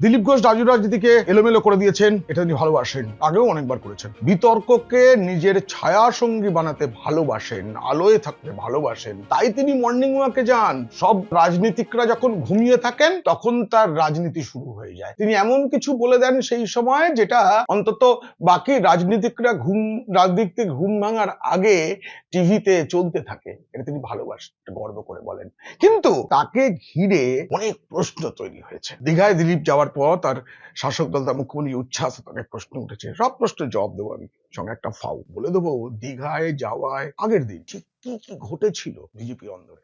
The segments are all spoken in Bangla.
দিলীপ ঘোষ রাজু রাজনীতিকে এলোমেলো করে দিয়েছেন, এটা তিনি ভালোবাসেন, আগেও অনেকবার করেছেন। বিতর্ককে নিজের ছায়া সঙ্গী বানাতে ভালোবাসেন, আলোয় থাকতে ভালোবাসেন, তাই তিনি মর্নিং ওয়াকে যান। সব রাজনীতিকরা যখন ঘুমিয়ে থাকেন, তখন তার রাজনীতি শুরু হয়ে যায়। তিনি এমন কিছু বলে দেন সেই সময় যেটা অন্তত বাকি রাজনীতিকরা ঘুম, রাজনীতিক ঘুম ভাঙার আগে টিভিতে চলতে থাকে। এটা তিনি ভালোবাসেন গর্ব করে বলেন। কিন্তু তাকে ঘিরে অনেক প্রশ্ন তৈরি হয়েছে। দীঘায় দিলীপ যাওয়ার পর তার শাসক দল তার মুখ্যমন্ত্রী উচ্ছ্বাস অনেক প্রশ্ন উঠেছে। সব প্রশ্নের জবাব দেবো আমি। সঙ্গে একটা ফাউ বলে দেবো, দীঘায় যাওয়ায়, আগের দিন ঠিক কি কি ঘটেছিল বিজেপি অন্দরে?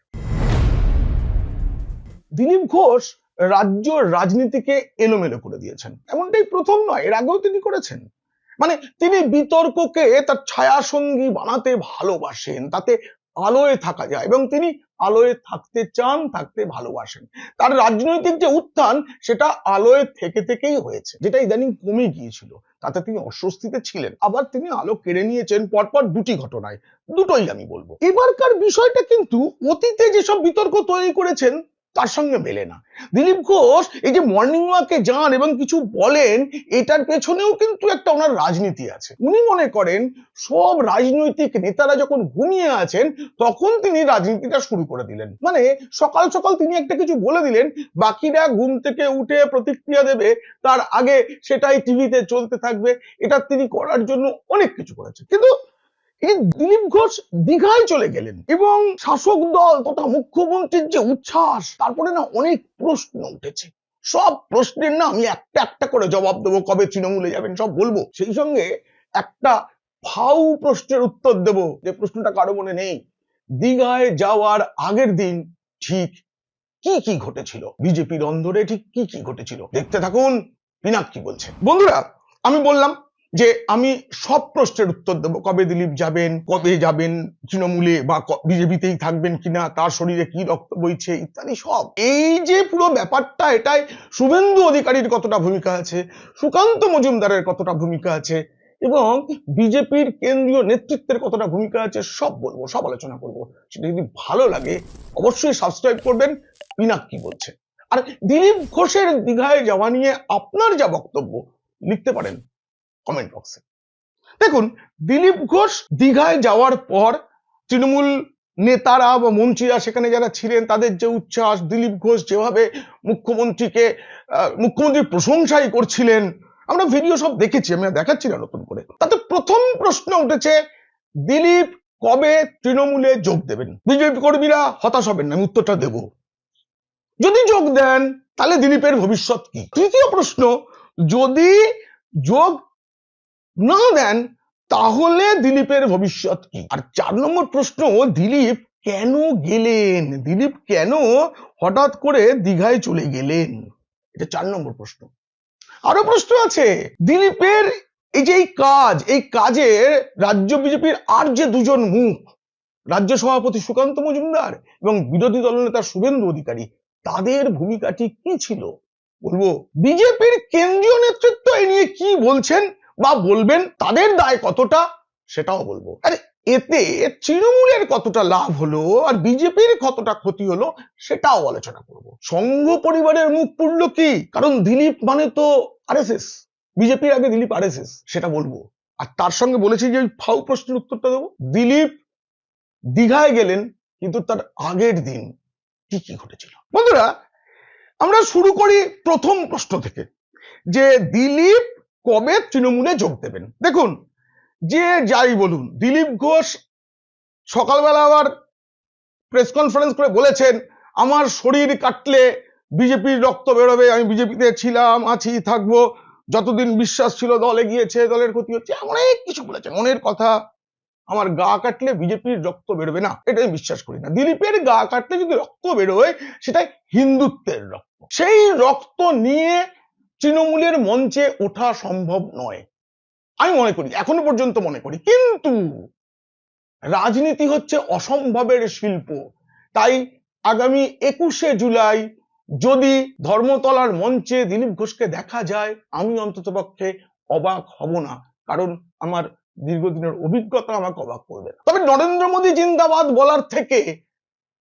দিলীপ ঘোষ রাজ্য রাজনীতিকে এলোমেলো করে দিয়েছেন। এমনটাই প্রথম নয়, এর আগেও তিনি করেছেন। মানে তিনি বিতর্ককে তার ছায়া সঙ্গী বানাতে ভালোবাসেন, তাতে আলোয় থাকা যায় এবং তিনি আলোয় থাকতে চান, থাকতে ভালোবাসেন। তার রাজনৈতিক যে উত্থান, সেটা আলোয় থেকে থেকেই হয়েছে, যেটা ইদানিং কমে গিয়েছিল। তাতে তিনি অস্বস্তিতে ছিলেন। আবার তিনি আলো কেড়ে নিয়েছেন পরপর দুটি ঘটনায়। দুটোই আমি বলব। এবারকার বিষয়টা কিন্তু অতীতে যেসব বিতর্ক তৈরি করেছেন তার সঙ্গে মেলে না। দিলীপ ঘোষ এই যে মর্নিং ওয়াকে যান এবং কিছু বলেন, এটার পেছনেও কিন্তু একটা ওনার রাজনীতি আছে। উনি মনে করেন, সব রাজনৈতিক নেতারা যখন ঘুমিয়ে আছেন, তখন তিনি রাজনীতিটা শুরু করে দিলেন। মানে সকাল সকাল তিনি একটা কিছু বলে দিলেন, বাকিরা ঘুম থেকে উঠে প্রতিক্রিয়া দেবে, তার আগে সেটাই টিভিতে চলতে থাকবে, এটা তিনি করার জন্য অনেক কিছু করেছেন। কিন্তু এই দিলীপ ঘোষ দীঘায় চলে গেলেন এবং শাসক দল তথা মুখ্যমন্ত্রীর যে উচ্ছ্বাস, তারপরে না অনেক প্রশ্ন উঠেছে। সব প্রশ্নের না আমি একটা একটা করে জবাব দেবো, কবে তৃণমূলে যাবেন সব বলব। সেই সঙ্গে একটা ফাউ প্রশ্নের উত্তর দেব যে প্রশ্নটা কারও মনে নেই। দীঘায় যাওয়ার আগের দিন ঠিক কি কি ঘটেছিল? বিজেপির অন্দরে ঠিক কি কি ঘটেছিল? দেখতে থাকুন, পিনাক কি বলছে? বন্ধুরা, আমি বললাম যে আমি সব প্রশ্নের উত্তর দেবো। কবে দিলীপ যাবেন, কবে যাবেন তৃণমূলে বা বিজেপিতেই থাকবেন কিনা, তার শরীরে কি রক্ত বইছে ইত্যাদি সব। এই যে পুরো ব্যাপারটা, এটাই শুভেন্দু অধিকারীর কতটা ভূমিকা আছে, সুকান্ত মজুমদারের কতটা ভূমিকা আছে, এবং বিজেপির কেন্দ্রীয় নেতৃত্বের কতটা ভূমিকা আছে, সব বলব, সব আলোচনা করব। সেটা যদি ভালো লাগে, অবশ্যই সাবস্ক্রাইব করবেন। পিনাক কি বলছে? আর দিলীপ ঘোষের দীঘায় যাওয়া নিয়ে আপনার যা বক্তব্য, লিখতে পারেন। কমেন্ট বক্সে দেখুন, দিলীপ ঘোষ দীঘায় যাওয়ার পর তৃণমূল নেতারা বা মন্ত্রীরা সেখানে যারা ছিলেন, তাদের যে উচ্ছ্বাস, দিলীপ ঘোষ যেভাবে মুখ্যমন্ত্রীকে মুখ্যমন্ত্রীর প্রশংসাই করছিলেন, আমরা ভিডিও সব দেখেছি, আমি দেখাচ্ছি না নতুন করে। তাতে প্রথম প্রশ্ন উঠেছে, দিলীপ কবে তৃণমূলে যোগ দেবেন? বিজেপি কর্মীরা হতাশ হবেন না, আমি উত্তরটা দেব। যদি যোগ দেন, তাহলে দিলীপের ভবিষ্যৎ কি? তৃতীয় প্রশ্ন, যদি যোগ না দেন তাহলে দিলীপের ভবিষ্যৎ। কি আর চার নম্বর প্রশ্ন দিলীপ কেন গেলেন? দিলীপ কেন হঠাৎ করে দীঘায় চলে গেলেন? এটা চার নম্বর প্রশ্ন। আরও প্রশ্ন আছে। দিলীপের এই যে এই কাজ এই কাজের রাজ্য বিজেপির আর যে দুজন মুখ রাজ্য সভাপতি সুকান্ত মজুমদার এবং বিরোধী দলনেতা শুভেন্দু অধিকারী তাদের ভূমিকাটি কি ছিল? বলব বিজেপির কেন্দ্রীয় নেতৃত্ব এ নিয়ে কি বলছেন? বা বলবেন তাদের দায় কতটা, সেটাও বলব। আরে, এতে তৃণমূলের কতটা লাভ হলো আর বিজেপির কতটা ক্ষতি হলো, সেটাও আলোচনা করব। সংঘ পরিবারের মুখ পুড়লো কি? কারণ দিলীপ মানে তো আরএসএস। বিজেপির আগে দিলীপ আরএসএস, সেটা বলব। আর তার সঙ্গে বলেছি যে ফাউ প্রশ্নের উত্তরটা দেবো। দিলীপ দীঘায় গেলেন, কিন্তু তার আগের দিন কি কি ঘটেছিল? বন্ধুরা, আমরা শুরু করি প্রথম প্রশ্ন থেকে। যে দিলীপ কবে তৃণমূলে যোগ দেবেন? দেখুন, যে যাই বলুন, দিলীপ ঘোষ সকালবেলা আবার প্রেস কনফারেন্স করে বলেছেন, আমার শরীর কাটলে বিজেপির রক্ত বেরোবে, আমি বিজেপিতে ছিলাম, আছি, থাকব। যতদিন বিশ্বাস ছিল দলে গিয়েছে, দলের ক্ষতি হচ্ছে। অনেক কিছু বলেছেন, মনের কথা। আমার গা কাটলে বিজেপির রক্ত বেরোবে না, এটা আমি বিশ্বাস করি না। দিলীপের গা কাটলে যদি রক্ত বেরোয় সেটা হিন্দুত্বের রক্ত। সেই রক্ত নিয়ে তৃণমূলের মঞ্চে ওঠা সম্ভব নয়। আমি মনে করি, এখনও পর্যন্ত মনে করি। কিন্তু রাজনীতি হচ্ছে অসম্ভবের শিল্প। তাই আগামী একুশে জুলাই যদি ধর্মতলার মঞ্চে দিলীপ ঘোষকে দেখা যায়, আমি অন্ততপক্ষে অবাক হব না। কারণ আমার দীর্ঘদিনের অভিজ্ঞতা আমাকে অবাক করবে তবে নরেন্দ্র মোদী জিন্দাবাদ বলার থেকে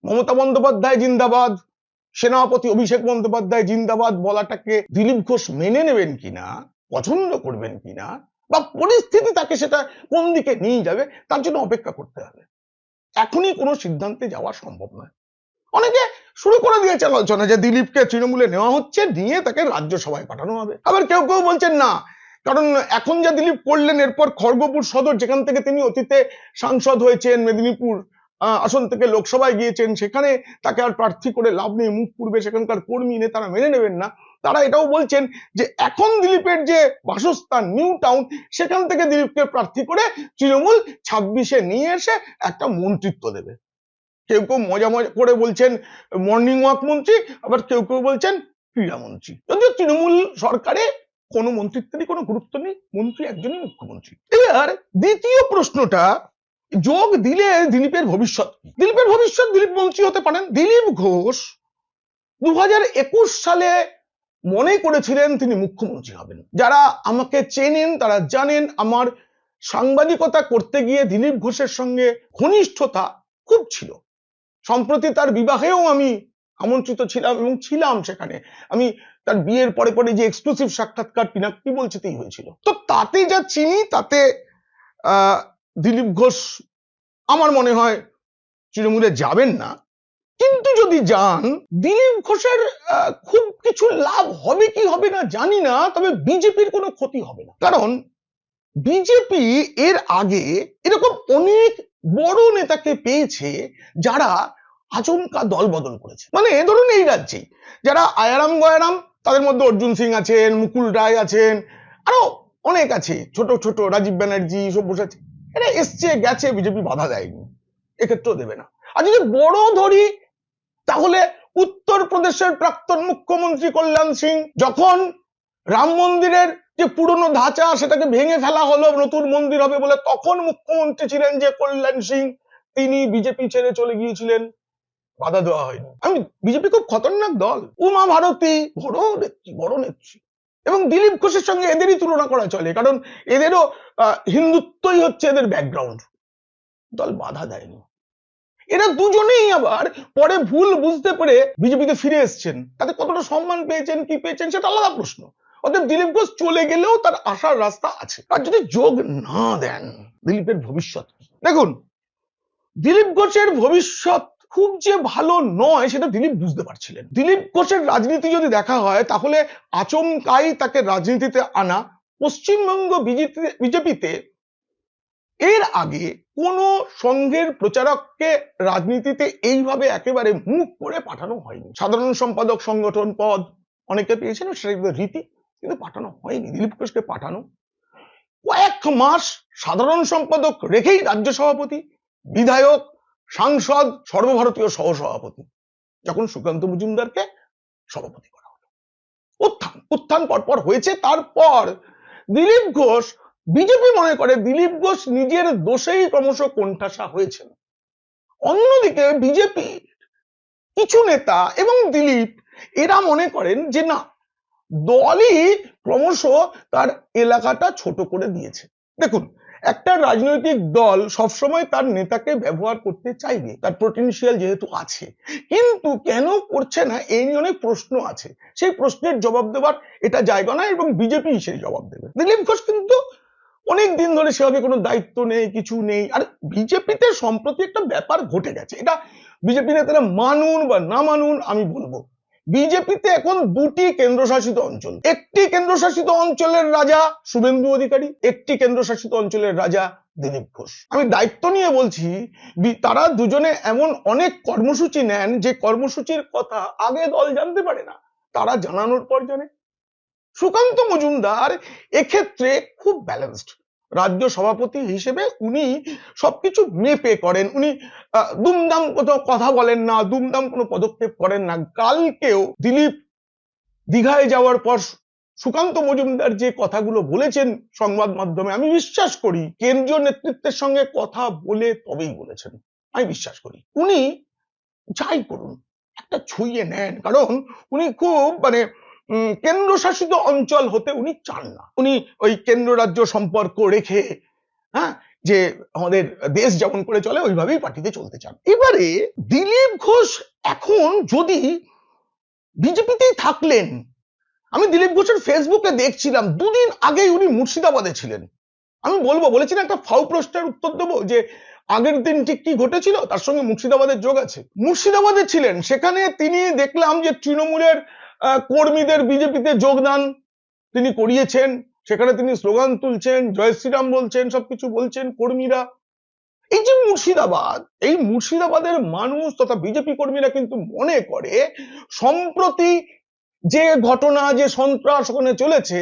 মমতা বন্দ্যোপাধ্যায় জিন্দাবাদ সেনাপতি অভিষেক বন্দ্যোপাধ্যায় জিন্দাবাদ বলাটাকে দিলীপ ঘোষ মেনে নেবেন কিনা, পছন্দ করবেন কিনা, বা পরিস্থিতি তাকে সেটা কোন দিকে নিয়ে যাবে, তার জন্য অপেক্ষা করতে হবে। এখনই কোনো সিদ্ধান্তে যাওয়া সম্ভব নয়। অনেকে শুরু করে দিয়েছে আলোচনা যে দিলীপকে তৃণমূলে নেওয়া হচ্ছে, নিয়ে তাকে রাজ্যসভায় পাঠানো হবে। আবার কেউ কেউ বলছেন না, কারণ এখন যা দিলীপ করলেন, এরপর খড়গপুর সদর, যেখান থেকে তিনি অতীতে সাংসদ হয়েছেন মেদিনীপুর আসন থেকে লোকসভায় গিয়েছেন, সেখানে তাকে আর প্রার্থী করে লাভ নেই। মুখ পূর্বে সেখানকার কর্মী নেতারা মেনে নেবেন না। তারা এটাও বলছেন যে, এখন দিলীপের যে বাসস্থান, নিউ টাউন, সেখান থেকে দিলীপকে প্রার্থী করে তৃণমূল ছাব্বিশে নিয়ে এসে একটা মন্ত্রিত্ব দেবে। কেউ কেউ মজা মজা করে বলছেন মর্নিং ওয়াক মন্ত্রী আবার কেউ কেউ বলছেন ক্রীড়ামন্ত্রী যদিও তৃণমূল সরকারে কোনো মন্ত্রিত্বেরই কোনো গুরুত্ব নেই, মন্ত্রী একজনই মুখ্যমন্ত্রী। এবার দ্বিতীয় প্রশ্নটা যোগ দিলে দিলীপের ভবিষ্যৎ? দিলীপের ভবিষ্যৎ দিলীপ মন্ত্রী হতে পারেন। দিলীপ ঘোষ দু একুশ সালে মনে করেছিলেন তিনি মুখ্যমন্ত্রী হবেন। যারা আমাকে চেনেন তারা জানেন আমার সাংবাদিকতা করতে গিয়ে দিলীপ ঘোষের সঙ্গে ঘনিষ্ঠতা খুব ছিল। সম্প্রতি তার বিবাহেও আমি আমন্ত্রিত ছিলাম এবং ছিলাম সেখানে। আমি তার বিয়ের পরে পরে যে এক্সক্লুসিভ সাক্ষাৎকার পিনাকি বলছেতেই হয়েছিল। তো তাতে যা চিনি তাতে আহ, দিলীপ ঘোষ আমার মনে হয় তৃণমূলে যাবেন না। কিন্তু যদি যান, দিলীপ ঘোষের খুব কিছু লাভ হবে কি হবে না জানি না, তবে বিজেপির কোনো ক্ষতি হবে না। কারণ বিজেপি এর আগে এরকম অনেক বড় নেতাকে পেয়েছে যারা আচমকা দল বদল করেছে। মানে ধরুন এই রাজ্যে যারা আয়ারাম গয়ারাম, তাদের মধ্যে অর্জুন সিং আছেন, মুকুল রায় আছেন, আরও অনেক আছে, ছোট ছোট রাজীব ব্যানার্জি, সব্যসাচী। এরা এসছে, গেছে, বিজেপি বাধা দেয়নি। এক্ষেত্রেও দেবে না। আর যদি বড় ধরি, তাহলে উত্তরপ্রদেশের প্রাক্তন মুখ্যমন্ত্রী কল্যাণ সিং যখন রাম মন্দিরের যে পুরনো ধাঁচা, সেটাকে ভেঙে ফেলা হলো, নতুন মন্দির হবে বলে তখন মুখ্যমন্ত্রী ছিলেন যে কল্যাণ সিং, তিনি বিজেপি ছেড়ে চলে গিয়েছিলেন। বাধা দেওয়া হয়নি। আমি, বিজেপি খুব খতরনাক দল। উমা ভারতী, বড় নেত্রী বড় নেত্রী। এবং দিলীপ ঘোষের সঙ্গে এদেরই তুলনা করা চলে, কারণ এদেরও হিন্দুত্বই হচ্ছে এদের ব্যাকগ্রাউন্ড দল বাধা দেয়নি। এরা দুজনেই আবার পরে ভুল বুঝতে পেরে বিজেপিতে ফিরে এসেছেন। তাতে কতটা সম্মান পেয়েছেন, কি পেয়েছেন, সেটা আলাদা প্রশ্ন। অতএব দিলীপ ঘোষ চলে গেলেও তার আসার রাস্তা আছে। আর যদি যোগ না দেন, দিলীপের ভবিষ্যৎ দেখুন, দিলীপ ঘোষের ভবিষ্যৎ খুব যে ভালো নয় সেটা দিলীপ বুঝতে পারছিলেন। দিলীপ ঘোষের রাজনীতি যদি দেখা হয়, তাহলে আচমকাই তাকে রাজনীতিতে আনা পশ্চিমবঙ্গ বিজেপি- বিজেপিতে এর আগে কোন সংঘের প্রচারককে রাজনীতিতে এইভাবে একেবারে মুখ করে পাঠানো হয়নি। সাধারণ সম্পাদক সংগঠন পদ অনেকে পেয়েছেন, সেটা রীতি, কিন্তু পাঠানো হয়নি। দিলীপ ঘোষকে পাঠানো কয়েক মাস সাধারণ সম্পাদক রেখেই রাজ্য সভাপতি, বিধায়ক সাংসদ, সর্বভারতীয় সহসভাপতি, যখন সুকান্ত মজুমদারকে সভাপতি করা হলো। উত্থান উত্থান পরপর হয়েছে। তারপর দিলীপ ঘোষ, বিজেপি মনে করে দিলীপ ঘোষ নিজের দোষেই ক্রমশ কোণঠাসা হয়েছেন। অন্যদিকে বিজেপি কিছু নেতা এবং দিলীপ, এরা মনে করেন যে না, দলই ক্রমশ তার এলাকাটা ছোট করে দিয়েছে। দেখুন একটা রাজনৈতিক দল সবসময় তার নেতাকে ব্যবহার করতে চাইবে, তার পোটেনশিয়াল যেহেতু আছে। কিন্তু কেন করছে না, এই নিয়ে অনেক প্রশ্ন আছে। সেই প্রশ্নের জবাব দেওয়ার এটা জায়গা না এবং বিজেপি সেই জবাব দেবে। দিলীপ ঘোষ কিন্তু অনেক দিন ধরে সেভাবে কোনো দায়িত্ব নেই, কিছু নেই। আর বিজেপিতে সম্প্রতি একটা ব্যাপার ঘটে গেছে। এটা বিজেপি নেতারা মানুন বা না মানুন আমি বলব। বিজেপিতে এখন দুটি কেন্দ্রশাসিত অঞ্চল। একটি কেন্দ্রশাসিত অঞ্চলের রাজা শুভেন্দু অধিকারী, একটি কেন্দ্রশাসিত অঞ্চলের রাজা দিলীপ ঘোষ। আমি দায়িত্ব নিয়ে বলছি তারা দুজনে এমন অনেক কর্মসূচি নেন যে কর্মসূচির কথা আগে দল জানতে পারে না, তারা জানানোর পর জানে। সুকান্ত মজুমদার এক্ষেত্রে খুব ব্যালেন্সড রাজ্য সভাপতি হিসেবে উনি সবকিছু মেপে করেন। উনি দুমদাম কোনো কথা বলেন না, দুমদাম কোনো পদক্ষেপ করেন না। কালকেও দিলীপ দীঘায় যাওয়ার পর সুকান্ত মজুমদার যে কথাগুলো বলেছেন সংবাদ মাধ্যমে, আমি বিশ্বাস করি কেন্দ্রীয় নেতৃত্বের সঙ্গে কথা বলে তবেই বলেছেন। আমি বিশ্বাস করি। উনি যাই করুন, একটা ছুঁয়ে নেন। কারণ উনি খুব মানে কেন্দ্রশাসিত অঞ্চল হতে উনি চান না। উনি ওই কেন্দ্র রাজ্য সম্পর্ক রেখে হ্যাঁ যে আমাদের দেশ যেমন করে চলে, ওইভাবেই পার্টিতে চলতে চান। এবারে দিলীপ ঘোষ এখন যদি বিজেপিতেই থাকলেন, আমি দিলীপ ঘোষের ফেসবুকে দেখছিলাম, দুদিন আগেই উনি মুর্শিদাবাদে ছিলেন। আমি বলব বলেছিলেন একটা ফাউ প্রশ্নের উত্তর দেবো যে আগের দিন ঠিক কি ঘটেছিল? তার সঙ্গে মুর্শিদাবাদের যোগ আছে। মুর্শিদাবাদে ছিলেন, সেখানে তিনি দেখলাম যে তৃণমূলের কর্মীদের বিজেপিতে যোগদান তিনি করিয়েছেন, সেখানে তিনি স্লোগান তুলছেন, জয় শ্রীরাম বলছেন, সবকিছু বলছেন কর্মীরা। এই যে মুর্শিদাবাদ, এই মুর্শিদাবাদের মানুষ তথা বিজেপি কর্মীরা কিন্তু মনে করে, সম্প্রতি যে ঘটনা, যে সন্ত্রাস ওখানে চলেছে,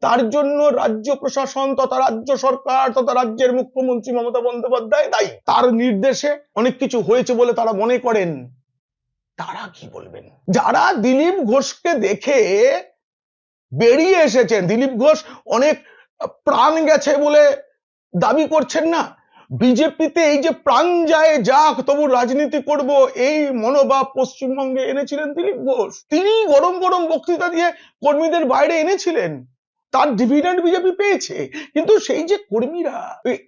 তার জন্য রাজ্য প্রশাসন তথা রাজ্য সরকার তথা রাজ্যের মুখ্যমন্ত্রী মমতা বন্দ্যোপাধ্যায় দায়ী। তার নির্দেশে অনেক কিছু হয়েছে বলে তারা মনে করেন। তারা কি বলবেন? যারা দিলীপ ঘোষকে দেখে বেরিয়ে এসেছেন, দিলীপ ঘোষ অনেক প্রাণ গেছে বলে দাবি করছেন না? বিজেপিতে এই যে প্রাণ যায়, যাক, তবু রাজনীতি করব, এই মনোভাব পশ্চিমবঙ্গে এনেছিলেন দিলীপ ঘোষ। তিনি গরম গরম বক্তৃতা দিয়ে কর্মীদের বাইরে এনেছিলেন। তার ডিভিডেন্ড বিজেপি পেয়েছে। কিন্তু সেই যে কর্মীরা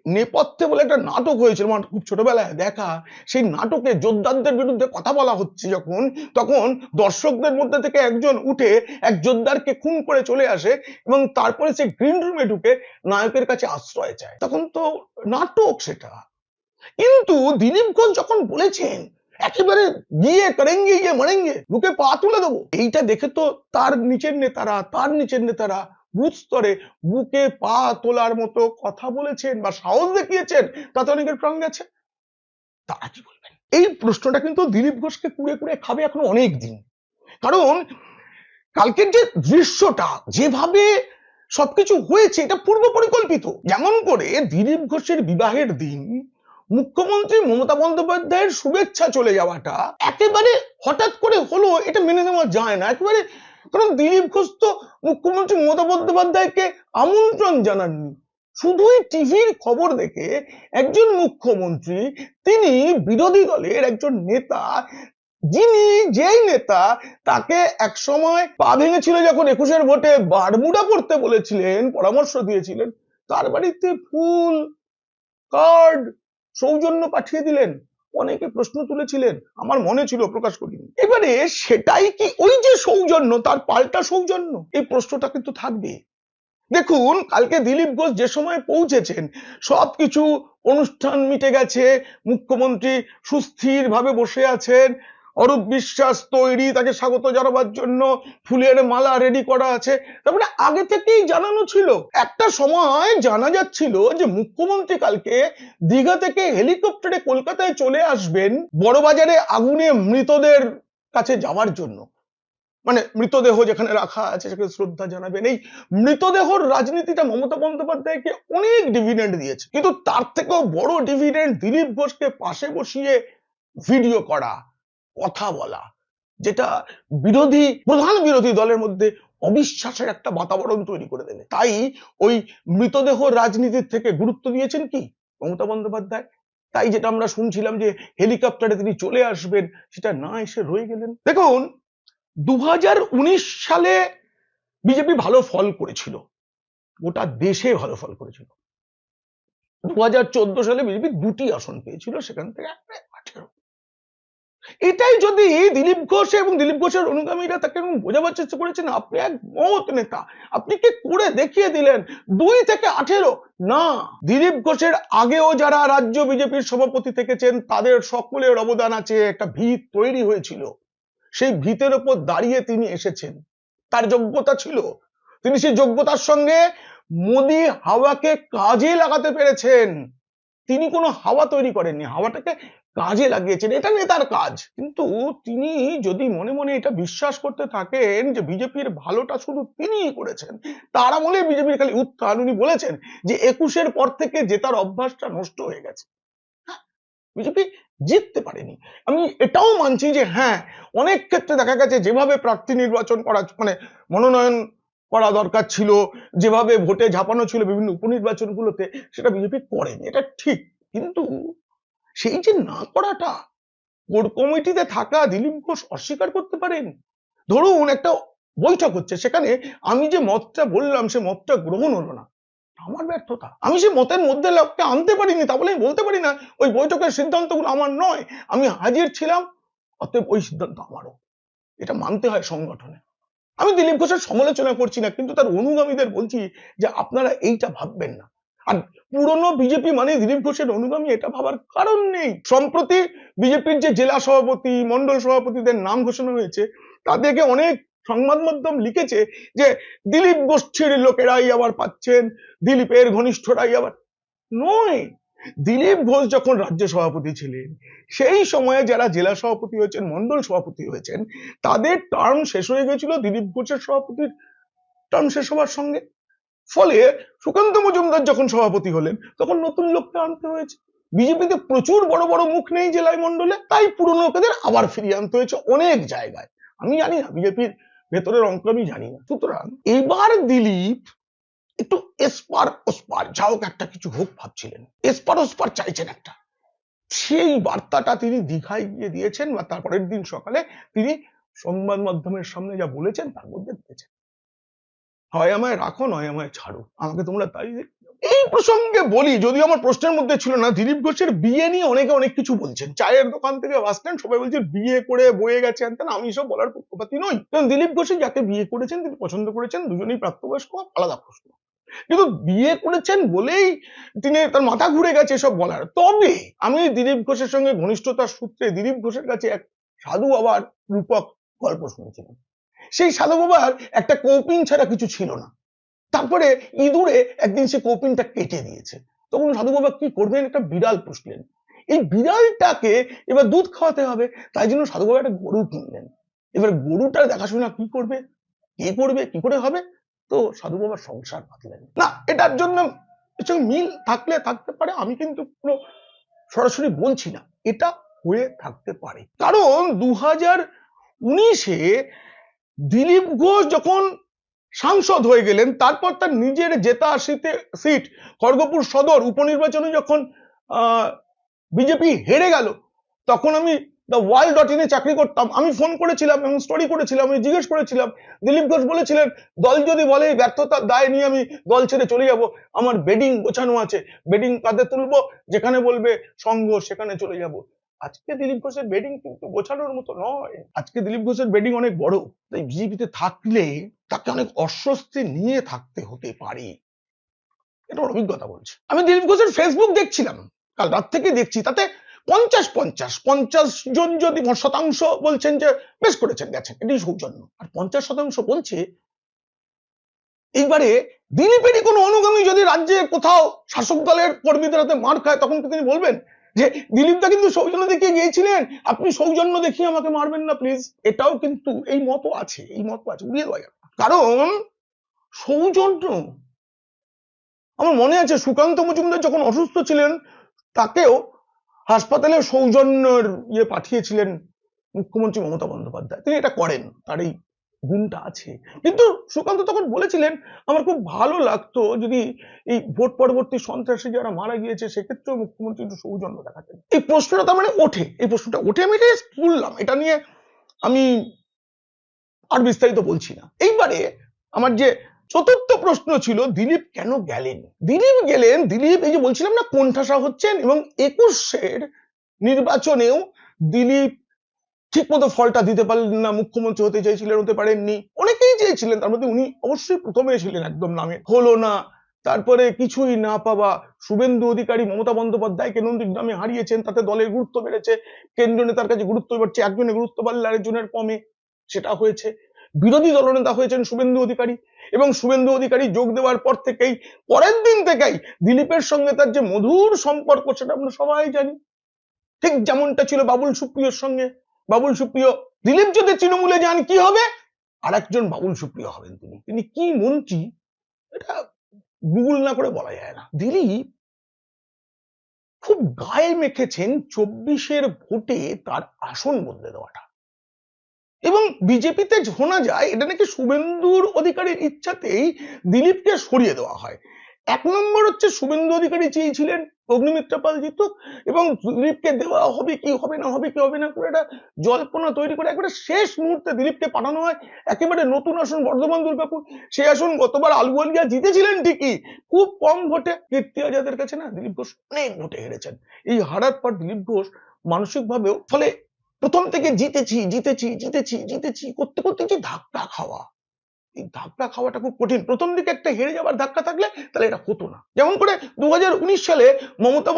নেপথ্যে বলে একটা নাটক হয়েছিল আমার খুব ছোটবেলায়, দেখা, সেই নাটকে যোদ্ধারদের বিরুদ্ধে কথা বলা হচ্ছে যখন, তখন দর্শকদের মধ্যে থেকে একজন উঠে এক যোদ্ধারকে খুন করে চলে আসে এবং তারপরে সে গ্রিন রুমে ঢুকে নায়কের কাছে আশ্রয় চায়। তখন তো নাটক সেটা। কিন্তু দিলীপ ঘোষ যখন বলেছেন, একেবারে গিয়ে করেঙ্গে গিয়ে মরেঙ্গে, বুকে পা তুলে দেবো, এইটা দেখে তো তার নিচের নেতারা, তার নিচের নেতারা বুথ স্তরে বুকে পা তোলার মতো কথা বলেছেন বা সাহস দেখিয়েছেন, তাতে অনেকের প্রাণ গেছে। তারা কি বলবেন? এই প্রশ্নটা কিন্তু দিলীপ ঘোষকে কুড়ে কুড়ে খাবে এখন অনেক দিন। কারণ কালকের যে দৃশ্যটা, যেভাবে সবকিছু হয়েছে, এটা পূর্ব পরিকল্পিত। যেমন করে দিলীপ ঘোষের বিবাহের দিন মুখ্যমন্ত্রী মমতা বন্দ্যোপাধ্যায়ের শুভেচ্ছা চলে যাওয়াটা একেবারে হঠাৎ করে হলো, এটা মেনে নেওয়া যায় না। একেবারে কারণ দিলীপ ঘোষ তো মুখ্যমন্ত্রী মমতা বন্দ্যোপাধ্যায়কে আমন্ত্রণ জানাননি। শুধুই টিভির খবর দেখে একজন মুখ্যমন্ত্রী, তিনি বিরোধী দলের একজন নেতা, যিনি যেই নেতা তাকে একসময় পা ভেঙেছিল যখন একুশের ভোটে বারমুডা করতে বলেছিলেন, পরামর্শ দিয়েছিলেন, তার বাড়িতে ফুল, কার্ড সৌজন্য পাঠিয়ে দিলেন। অনেকে প্রশ্ন তুলেছিলেন, আমার মনে ছিল প্রকাশ করিনি। এবারে সেটাই কি ওই যে সৌজন্য, তার পাল্টা সৌজন্য? এই প্রশ্নটা কিন্তু থাকবে। দেখুন, কালকে দিলীপ ঘোষ যে সময় পৌঁছেছেন, সবকিছু অনুষ্ঠান মিটে গেছে, মুখ্যমন্ত্রী সুস্থির ভাবে বসে আছেন অরূপ বিশ্বাস তৈরি তাকে স্বাগত জানাবার জন্য ফুলের মালা রেডি করা আছে। তারপরে আগে থেকেই জানানো ছিল। একটা সময় জানা যাচ্ছিল যে মুখ্যমন্ত্রী কালকে দীঘা থেকে হেলিকপ্টারে কলকাতায় চলে আসবেন বড়বাজারে আগুনে মৃতদের কাছে যাওয়ার জন্য। মানে মৃতদেহ যেখানে রাখা আছে সেখানে শ্রদ্ধা জানাবেন। এই মৃতদেহর রাজনীতিটা মমতা বন্দ্যোপাধ্যায়কে অনেক ডিভিডেন্ড দিয়েছে। কিন্তু তার থেকেও বড় ডিভিডেন্ড দিলীপ ঘোষকে পাশে বসিয়ে ভিডিও করা। কথা বলা, যেটা বিরোধী, প্রধান বিরোধী দলের মধ্যে অবিশ্বাসের একটা বাতাবরণ তৈরি করে দেবে। তাই ওই মৃতদেহ রাজনীতির থেকে গুরুত্ব দিয়েছেন কি? মমতা বন্দ্যোপাধ্যায়। তাই যেটা আমরা শুনছিলাম যে হেলিকপ্টারে তিনি চলে আসবেন, সেটা না এসে রয়ে গেলেন। দেখুন দু হাজার উনিশ সালে বিজেপি ভালো ফল করেছিল। গোটা দেশে ভালো ফল করেছিল। দু হাজার চোদ্দ সালে বিজেপি দুটি আসন পেয়েছিল, সেখান থেকে এটাই যদি দিলীপ ঘোষ এবং দিলীপ ঘোষের অনুগামীরা তাকে বোঝাবার চেষ্টা করেছেন, আপনি এক মহৎ নেতা। আপনি কি করে দেখিয়ে দিলেন? দুই থেকে আঠেরো? না। দিলীপ ঘোষের আগেও যারা রাজ্য বিজেপির সভাপতি থেকেছেন, তাদের সকলের অবদান আছে, একটা ভিত তৈরি হয়েছিল। সেই ভিতের ওপর দাঁড়িয়ে তিনি এসেছেন। তার যোগ্যতা ছিল। তিনি সেই যোগ্যতার সঙ্গে মোদি হাওয়াকে কাজে লাগাতে পেরেছেন। তিনি কোনো হাওয়া তৈরি করেননি। হাওয়াটাকে কাজে লাগিয়েছেন, এটা নেতার কাজ। কিন্তু তিনি যদি মনে মনে এটা বিশ্বাস করতে থাকেন যে বিজেপির ভালোটা শুধু তিনিই করেছেন, তার আমলে বিজেপির খালি উত্থান, উনি বলেছেন যে একুশের পর থেকে জেতার অভ্যাসটা নষ্ট হয়ে গেছে। বিজেপি জিততে পারেনি। আমি এটাও মানছি যে হ্যাঁ অনেক ক্ষেত্রে দেখা গেছে যেভাবে প্রার্থী নির্বাচন করা মানে মনোনয়ন করা দরকার ছিল, যেভাবে ভোটে ঝাঁপানো ছিল বিভিন্ন উপনির্বাচনগুলোতে, সেটা বিজেপি করেনি, এটা ঠিক। কিন্তু সেই যে না করাটা, কোর কমিটিতে থাকা দিলীপ ঘোষ অস্বীকার করতে পারেন। ধরুন একটা বৈঠক হচ্ছে, সেখানে আমি যে মতটা বললাম, সে মতটা গ্রহণ হলো না। আমার ব্যর্থতা। আমি সে মতের মধ্যে লোককে আনতে পারিনি, তা বলে আমি বলতে পারি না, ওই বৈঠকের সিদ্ধান্তগুলো আমার নয়, আমি হাজির ছিলাম, অতএব ওই সিদ্ধান্ত আমারও। এটা মানতে হয় সংগঠনে। আমি দিলীপ ঘোষের সমালোচনা করছি না, কিন্তু তার অনুগামীদের বলছি যে আপনারা এইটা ভাববেন না। আর পুরনো বিজেপি মানে দিলীপ ঘোষের অনুগামী, এটা ভাবার কারণ নেই। সম্প্রতি বিজেপির যে জেলা সভাপতি মন্ডল সভাপতিদের নাম ঘোষণা হয়েছে, তাদেরকে অনেক সংবাদ মাধ্যম লিখেছে যে, দিলীপ গোষ্ঠীর লোকেরাই আবার পাচ্ছেন, দিলীপের ঘনিষ্ঠরাই আবার নয়। দিলীপ ঘোষ যখন রাজ্য সভাপতি ছিলেন, সেই সময়ে যারা জেলা সভাপতি হয়েছেন মন্ডল সভাপতি হয়েছেন, তাদের টার্ম শেষ হয়ে গেছিল দিলীপ ঘোষের সভাপতির টার্ম শেষ হওয়ার সঙ্গে। ফলে সুকান্ত মজুমদার যখন সভাপতি হলেন, তখন নতুন লোককে আনতে হয়েছে। বিজেপিতে প্রচুর বড় বড় মুখ নেই জেলায় মন্ডলে তাই পুরনো লোকেদের আবার ফিরিয়ে আনতে হয়েছে অনেক জায়গায়। আমি জানি না, বিজেপির ভেতরের অঙ্ক আমি জানি না। সুতরাং এবার দিলীপ একটু এসপার ওসপার, যা হোক একটা কিছু হোক ভাবছিলেন। এসপার ওসপার চাইছেন একটা। সেই বার্তাটা তিনি দীঘায় গিয়ে দিয়েছেন, বা তারপরের দিন সকালে তিনি সংবাদ মাধ্যমের সামনে যা বলেছেন তার মধ্যে দিয়েছেন। হয় আমায় রাখো, নয় আমায় ছাড়ো। আমাকে তোমরা তাই এই প্রসঙ্গে বলি, যদিও আমার প্রশ্নের মধ্যে ছিল না, দিলীপ ঘোষের বিয়ে নিয়ে অনেকে অনেক কিছু বলছেন। চায়ের দোকান থেকে বাস স্ট্যান্ড, সবাই বলছে, বিয়ে করে বয়ে গেছে আনতেন আমি সব বলার পক্ষপাতি নই। কারণ দিলীপ ঘোষের যাকে বিয়ে করেছেন, তিনি পছন্দ করেছেন, দুজনেই প্রাপ্তবয়স্ক, আলাদা প্রশ্ন। কিন্তু বিয়ে করেছেন বলেই তিনি তার মাথা ঘুরে গেছে এসব বলার। তবে আমি দিলীপ ঘোষের সঙ্গে ঘনিষ্ঠতার সূত্রে দিলীপ ঘোষের কাছে এক সাধু বাবার রূপক গল্প শুনেছিলাম। সেই সাধু বাবার একটা কৌপিন ছাড়া কিছু ছিল না। তারপরে ইঁদুরে একদিন সে কৌপিনটা কেটে দিয়েছে। তখন সাধু বাবা কি করবেন? একটা বিড়াল পুষলেন। এই বিড়ালটাকে এবার দুধ খাওয়াতে হবে। তাই জন্য সাধু বাবা একটা গরু কিনলেন। এবার গরুটার দেখাশোনা কি করবে? কে করবে? কি করে হবে? তো সাধু বাবার সংসার পাতলেন। না, এটার জন্য মিল থাকলে থাকতে পারে, আমি কিন্তু পুরো সরাসরি বলছি না। এটা হয়ে থাকতে পারে। কারণ দু হাজার উনিশে দিলীপ ঘোষ যখন সাংসদ হয়ে গেলেন, তারপর তার নিজের জেতা সিটে, সিট খড়গপুর সদর উপনির্বাচনে যখন বিজেপি হেরে গেল, তখন আমি দ্য ওয়ার্ল্ড ডট ইনে চাকরি করতাম। আমি ফোন করেছিলাম এবং স্টোরি করেছিলাম, আমি জিজ্ঞেস করেছিলাম। দিলীপ ঘোষ বলেছিলেন, দল যদি বলে ব্যর্থতার দায় নিয়ে আমি দল ছেড়ে চলে যাব। আমার বেডিং গোছানো আছে বেডিং কাঁধে তুলবো, যেখানে বলবে সংঘ সেখানে চলে যাব। আজকে দিলীপ ঘোষের বেডিং কিন্তু গোছানোর মতো নয়। আজকে দিলীপ ঘোষের বেডিং অনেক বড়। তাই বিজেপিতে থাকলে তাকে অনেক অস্বস্তি নিয়ে থাকতে হতে পারে। এটা অভিজ্ঞতা বলছে। আমি দিলীপ ঘোষের ফেসবুক দেখছিলাম। কাল রাত থেকে দেখছি, তাতে পঞ্চাশ পঞ্চাশ পঞ্চাশ জন যদি শতাংশ বলছেন যে বেশ করেছেন, গেছেন এটি সৌজন্য। আর পঞ্চাশ শতাংশ বলছে, এইবারে দিলীপেরই কোনো অনুগামী যদি রাজ্যে কোথাও শাসক দলের কর্মীদের হাতে মার খায়, তখন তো তিনি বলবেন? যে দিলীপদা কিন্তু সৌজন্য দেখিয়ে গিয়েছিলেন। আপনি সৌজন্য দেখিয়ে আমাকে মারবেন না প্লিজ এটাও কিন্তু এই মতো আছে, এই মতো আছে, উড়িয়ে দেওয়া। কারণ সৌজন্য, আমার মনে আছে, সুকান্ত মজুমদার যখন অসুস্থ ছিলেন, তাকেও হাসপাতালে সৌজন্যের ইয়ে পাঠিয়েছিলেন মুখ্যমন্ত্রী মমতা বন্দ্যোপাধ্যায়। তিনি এটা করেন, তার এই গুণটা আছে। কিন্তু সুকান্ত তখন বলেছিলেন, আমার খুব ভালো লাগতো যদি এই ভোট পরবর্তী সন্ত্রাসী যারা মারা গিয়েছে, সেক্ষেত্রেও মুখ্যমন্ত্রী একটু সৌজন্য দেখাতেন। এই প্রশ্নটা তার মানে ওঠে। এই প্রশ্নটা ওঠে আমি এটা তুললাম এটা নিয়ে আমি আর বিস্তারিত বলছি না। এইবারে আমার যে চতুর্থ প্রশ্ন ছিল, দিলীপ কেন গেলেন? দিলীপ গেলেন, দিলীপ, এই যে বলছিলাম না, কোণঠাসা হচ্ছেন এবং একুশের নির্বাচনেও দিলীপ ঠিক মতো ফলটা দিতে পারলেন না, মুখ্যমন্ত্রী হতে চাইছিলেন হতে পারেননি। অনেকেই চেয়েছিলেন, তার মধ্যে উনি অবশ্যই প্রথমে ছিলেন একদম নামে। হলো না। তারপরে কিছুই না পাওয়া শুভেন্দু অধিকারী মমতা বন্দ্যোপাধ্যায়কে নন্দিত নামে হারিয়েছেন, তাতে দলের গুরুত্ব বেড়েছে, কেন্দ্রীয় নেতার কাছে গুরুত্ব বাড়ছে, একজনের গুরুত্ব বাড়লে আরেকজনের কমে, সেটা হয়েছে। বিরোধী দলনেতা হয়েছেন শুভেন্দু অধিকারী এবং শুভেন্দু অধিকারী যোগ দেওয়ার পর থেকেই, পরের দিন থেকেই দিলীপের সঙ্গে তার যে মধুর সম্পর্ক, সেটা আমরা সবাই জানি। ঠিক যেমনটা ছিল বাবুল সুপ্রিয়র সঙ্গে। বাবুল সুপ্রিয় দিলীপ যদি তৃণমূলে যান, কি হবে? আর একজন বাবুল সুপ্রিয় হবেন তিনি। তিনি কি মন্ত্রী? এটা গুগল না করে বলা যায় না। দিলীপ খুব গায়ে মেখেছেন চব্বিশের ভোটে তার আসন বদলে দেওয়াটা। এবং বিজেপিতে শোনা যায়, এটা নাকি শুভেন্দুর অধিকারীর ইচ্ছাতেই দিলীপকে সরিয়ে দেওয়া হয়। এক নম্বর হচ্ছে শুভেন্দু অধিকারী চেয়েছিলেন, অগ্নিমিত্রা পাল জিতুক এবং দিলীপকে দেওয়া হবে কি হবে না হবে কি হবে না করে একটা জল্পনা তৈরি করে একেবারে শেষ মুহূর্তে দিলীপকে পাঠানো হয়। একেবারে নতুন আসন বর্ধমান দুর্গাপুর। সেই আসন গতবার আলুয়ালিয়া জিতেছিলেন ঠিকই, খুব কম ভোটে কীর্তি আজাদের কাছে না দিলীপ ঘোষ অনেক ভোটে হেরেছেন। এই হারার পর দিলীপ ঘোষ মানসিকভাবেও, ফলে প্রথম থেকে জিতেছি জিতেছি জিতেছি জিতেছি, করতে করতে যে ধাক্কা খাওয়া। এই ধাক্কা খাওয়াটা খুব কঠিন। প্রথম দিকে একটা হেরে যাওয়ার ধাক্কা থাকলে তাহলে এটা হতো না। যেমন করে দু সালে মমতা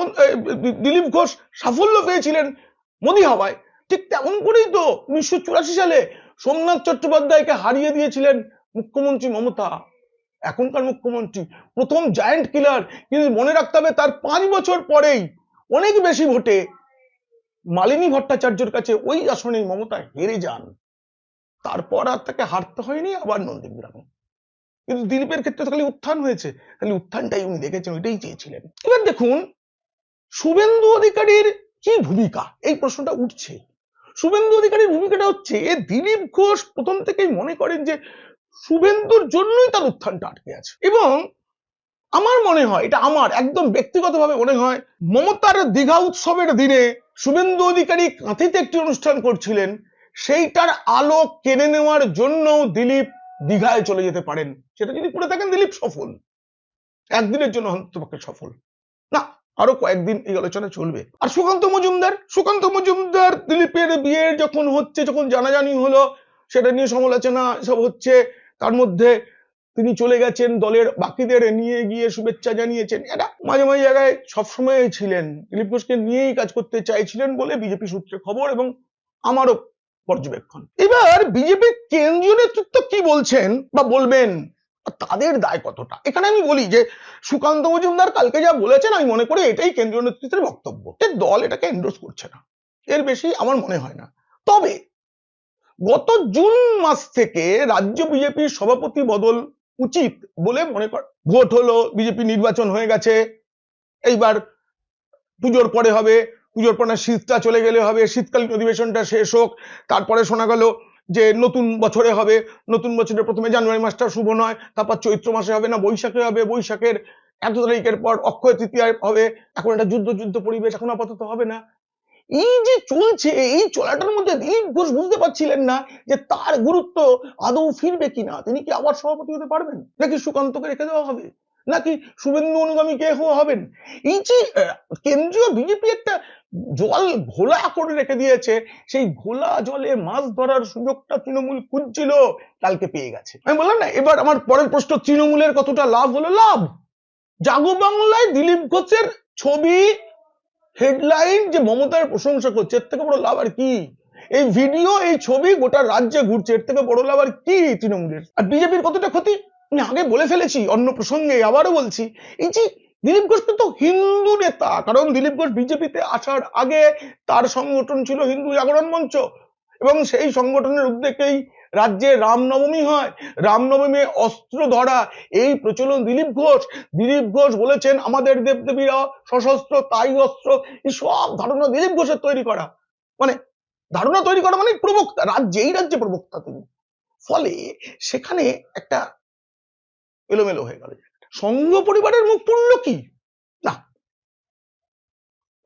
দিলীপ ঘোষ সাফল্য পেয়েছিলেন মোদি হাওয়ায়। ঠিক তেমন করেই তো উনিশশো চুরাশি সালে সোমনাথ চট্টোপাধ্যায়কে হারিয়ে দিয়েছিলেন মুখ্যমন্ত্রী মমতা। এখনকার মুখ্যমন্ত্রী, প্রথম জায়ান্ট কিলার কিন্তু মনে রাখতে হবে তার পাঁচ বছর পরেই অনেক বেশি ভোটে মালিনী ভট্টাচার্যের কাছে ওই আসনে মমতা হেরে যান। তারপর আর তাকে হারতে হয়নি, আবার নন্দীগ্রামে। কিন্তু দিলীপের ক্ষেত্রে তো খালি উত্থান হয়েছে। খালি উত্থানটাই উনি দেখেছেন, ওইটাই চেয়েছিলেন। এবার দেখুন, শুভেন্দু অধিকারীর কি ভূমিকা? এই প্রশ্নটা উঠছে। শুভেন্দু অধিকারীর ভূমিকাটা হচ্ছে দিলীপ ঘোষ প্রথম থেকেই মনে করেন যে শুভেন্দুর জন্যই তার উত্থানটা আটকে আছে। এবং আমার মনে হয়, এটা আমার একদম ব্যক্তিগতভাবে মনে হয়, মমতার দীঘা উৎসবের দিনে শুভেন্দু অধিকারী কাঁথিতে একটি অনুষ্ঠান করছিলেন। সেইটার আলো কেড়ে নেওয়ার জন্য দিলীপ দীঘায় চলে যেতে পারেন। সেটা যদি করে থাকেন, দিলীপ সফল। একদিনের জন্য অন্তপক্ষে সফল। না, আরও কয়েকদিন এই আলোচনা চলবে। আর সুকান্ত মজুমদার সুকান্ত মজুমদার দিলীপের বিয়ে যখন হচ্ছে, যখন জানাজানি হলো, সেটা নিয়ে সমালোচনা সব হচ্ছে। তার মধ্যে তিনি চলে গেছেন দলের বাকিদের নিয়ে গিয়ে শুভেচ্ছা জানিয়েছেন। এটা মাঝে মাঝে জায়গায় সবসময় ছিলেন। দিলীপ ঘোষকে নিয়েই কাজ করতে চাইছিলেন বলে বিজেপি সূত্রে খবর এবং আমারও পর্যবেক্ষণ। এবার বিজেপির কেন্দ্রীয় নেতৃত্ব কি বলছেন বা বলবেন? তাদের দায় কতটা? এখানে আমি বলি যে, সুকান্ত মজুমদার কালকে যা বলেছেন, আমি মনে করি এটাই কেন্দ্রীয় নেতৃত্বের বক্তব্য। দল এটাকে এন্ডোর্স করছে না। এর বেশি আমার মনে হয় না। তবে, গত জুন মাস থেকে রাজ্য বিজেপির সভাপতি বদল উচিত বলে মনে কর, ভোট হলো বিজেপি নির্বাচন হয়ে গেছে, এইবার পুজোর পরে হবে পুজোর পরে না শীতটা চলে গেলে হবে, শীতকালীন অধিবেশনটা শেষ হোক, তারপরে শোনা গেল যে নতুন বছরে হবে, নতুন বছরে প্রথমে জানুয়ারি মাসটা শুভ নয়, তারপর চৈত্র মাসে হবে না, বৈশাখে হবে, বৈশাখের এত তারিখের পর অক্ষয় তৃতীয়ায় হবে, এখন একটা যুদ্ধ যুদ্ধ পরিবেশ এখন আপাতত হবে না। এই যে চলছে, এই চলাটার মধ্যে দিলীপ ঘোষ বুঝতে পারছিলেন না যে তার গুরুত্ব আদৌ ফিরবে কিনা, তিনি কি আবার সভাপতি হতে পারবেন, নাকি সুকান্তকে রেখে দেওয়া হবে? নাকি শুভেন্দু অনুগামী কে হবেন? এই যে কেন্দ্রীয় বিজেপি একটা জল ঘোলা করে রেখে দিয়েছে, সেই ঘোলা জলে মাছ ধরার সুযোগটা তৃণমূল খুঁজছিল, কালকে পেয়ে গেছে। আমি বললাম না, এবার আমার পরের প্রশ্ন, তৃণমূলের কতটা লাভ হলো? লাভ? জাগো বাংলায় দিলীপ ঘোষের ছবি, হেডলাইন যে মমতার প্রশংসা করছে, এর থেকে বড় লাভ আর কি? এই ভিডিও, এই ছবি গোটা রাজ্যে ঘুরছে, এর থেকে বড় লাভ আর কি তৃণমূলের? আর বিজেপির কতটা ক্ষতি? আমি আগে বলে ফেলেছি, অন্য প্রসঙ্গে আবারও বলছি। এই যে দিলীপ ঘোষ কিন্তু হিন্দু নেতা, কারণ দিলীপ ঘোষ বিজেপিতে আসার আগে তার সংগঠন ছিল হিন্দু জাগরণ মঞ্চ। এবং সেই সংগঠনের উদ্যোগেই রাজ্যে রামনবমী হয়। রামনবমী অস্ত্র ধরা, এই প্রচলন দিলীপ ঘোষ। দিলীপ ঘোষ বলেছেন, আমাদের দেবদেবীরা সশস্ত্র, তাই অস্ত্র। এই সব ধারণা দিলীপ ঘোষের তৈরি করা। মানে ধারণা তৈরি করা মানে প্রবক্তা রাজ্যে এই রাজ্যে প্রবক্তা তিনি। ফলে সেখানে একটা এলোমেলো হয়ে গেল। সংঘ পরিবারের মুখ পড়ল কি? না।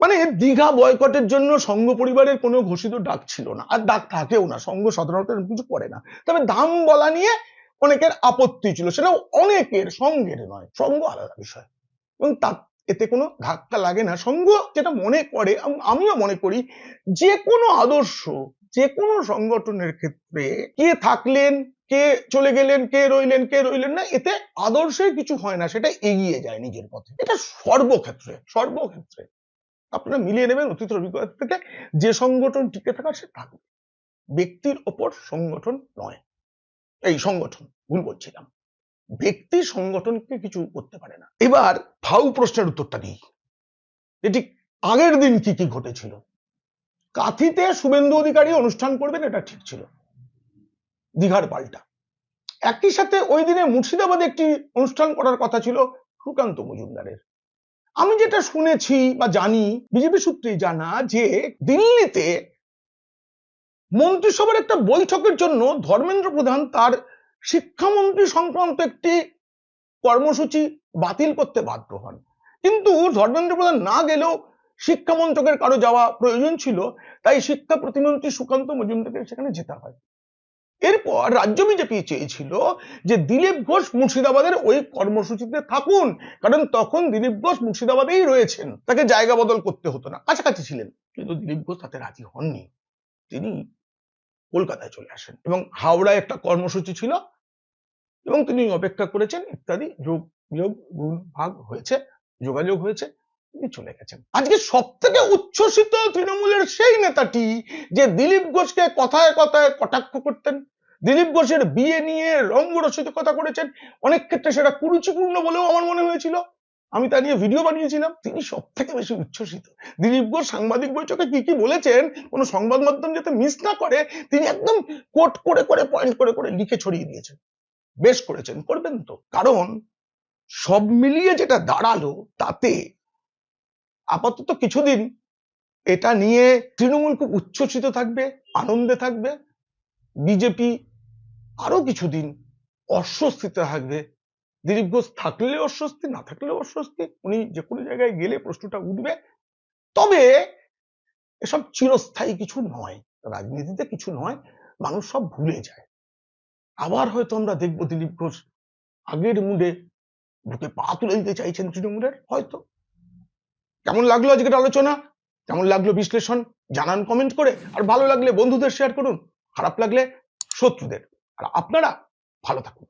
মানে দীঘা বয়কটের জন্য সংঘ পরিবারের কোনো ঘোষিত ডাক ছিল না। আর ডাক থাকেও না সংঘ সাধারণত কিছু করে না। তবে দাম বলা নিয়ে অনেকের আপত্তি ছিল, সেটাও অনেকের সঙ্গের নয়, সঙ্গ আলাদা বিষয়। এবং তা এতে কোনো ধাক্কা লাগে না। সঙ্গ যেটা মনে করে, আম- আমিও মনে করি, যে কোনো আদর্শ, যে কোনো সংগঠনের ক্ষেত্রে কে থাকলেন কে চলে গেলেন, কে রইলেন কে রইলেন না, এতে আদর্শে কিছু হয় না, সেটা এগিয়ে যায় নিজের পথে। এটা সর্বক্ষেত্রে সর্বক্ষেত্রে। আপনারা মিলিয়ে নেবেন অতীতের অভিজ্ঞতা থেকে, যে সংগঠন টিকে থাকার সে থাকবে। ব্যক্তির ওপর সংগঠন নয়। এই সংগঠন, ভুল বলছিলাম। ব্যক্তি সংগঠনকে কিছু করতে পারে না। এবার ফাউ প্রশ্নের উত্তরটা দিই। এটি আগের দিন কি কি ঘটেছিল? কাথিতে শুভেন্দু অধিকারী অনুষ্ঠান করবেন, এটা ঠিক ছিল। দীঘার পাল্টা। একই সাথে ওই দিনে মুর্শিদাবাদে একটি অনুষ্ঠান করার কথা ছিল সুকান্ত মজুমদারের। আমি যেটা শুনেছি বা জানি, বিজেপি সূত্রেই জানা যে দিল্লিতে মন্ত্রিসভার একটা বৈঠকের জন্য ধর্মেন্দ্র প্রধান তার শিক্ষামন্ত্রী সংক্রান্ত একটি কর্মসূচি বাতিল করতে বাধ্য হন। কিন্তু ধর্মেন্দ্র প্রধান না গেলেও শিক্ষা মন্ত্রকের কারও যাওয়া প্রয়োজন ছিল, তাই শিক্ষা প্রতিমন্ত্রী সুকান্ত মজুমদারকে সেখানে যেতে হয়। এরপর রাজ্য বিজেপি চেয়েছিল যে দিলীপ ঘোষ মুর্শিদাবাদের ওই কর্মসূচিতে থাকুন, কারণ তখন দিলীপ ঘোষ মুর্শিদাবাদেই রয়েছেন। তাকে জায়গা বদল করতে হতো না। কাছাকাছি ছিলেন, কিন্তু দিলীপ ঘোষ তাতে রাজি হননি। তিনি কলকাতায় চলে আসেন এবং হাওড়ায় একটা কর্মসূচি ছিল এবং তিনি অপেক্ষা করেছেন ইত্যাদি। যোগ, বিয়োগ ভাগ হয়েছে, যোগাযোগ হয়েছে। তিনি চলে গেছেন। আজকে সব থেকে উচ্ছ্বসিত তৃণমূলের সেই নেতাটি যে দিলীপ ঘোষকে কথায় কথায় কটাক্ষ করতেন, দিলীপ ঘোষের বিয়ে নিয়ে রঙ্গরসিকতা করেছেন, অনেক ক্ষেত্রে সেটা কুরুচিপূর্ণ বলেও আমার মনে হয়েছিল। আমি তা নিয়ে ভিডিও বানিয়েছিলাম, তিনি সব থেকে বেশি উচ্ছ্বসিত। দিলীপ ঘোষ সাংবাদিক বৈঠকে কি কি বলেছেন, কোনো সংবাদ মাধ্যম যাতে মিস না করে, তিনি একদম কোট করে করে পয়েন্ট করে করে লিখে ছড়িয়ে দিয়েছেন। বেশ করেছেন, করবেন তো। কারণ সব মিলিয়ে যেটা দাঁড়াল, তাতে আপাতত কিছুদিন এটা নিয়ে তৃণমূল খুব উচ্ছ্বসিত থাকবে, আনন্দে থাকবে, বিজেপি আরও কিছুদিন অস্বস্তিতে থাকবে। দিলীপ ঘোষ থাকলে অস্বস্তি, না থাকলে অস্বস্তি, উনি যে কোনো জায়গায় গেলে প্রশ্নটা উঠবে। তবে এসব চিরস্থায়ী কিছু নয়, রাজনীতিতে কিছু নয়, মানুষ সব ভুলে যায়। আবার হয়তো আমরা দেখব দিলীপ ঘোষ আগের মুডে বুকে পা তুলে দিতে চাইছেন তৃণমূলের, হয়তো। কেমন লাগল আজকের আলোচনা? কেমন লাগল বিশ্লেষণ? জানান কমেন্ট করে। আর ভালো লাগলে বন্ধুদের শেয়ার করুন। খারাপ লাগলে শত্রুদের। আর আপনারা ভালো থাকুন।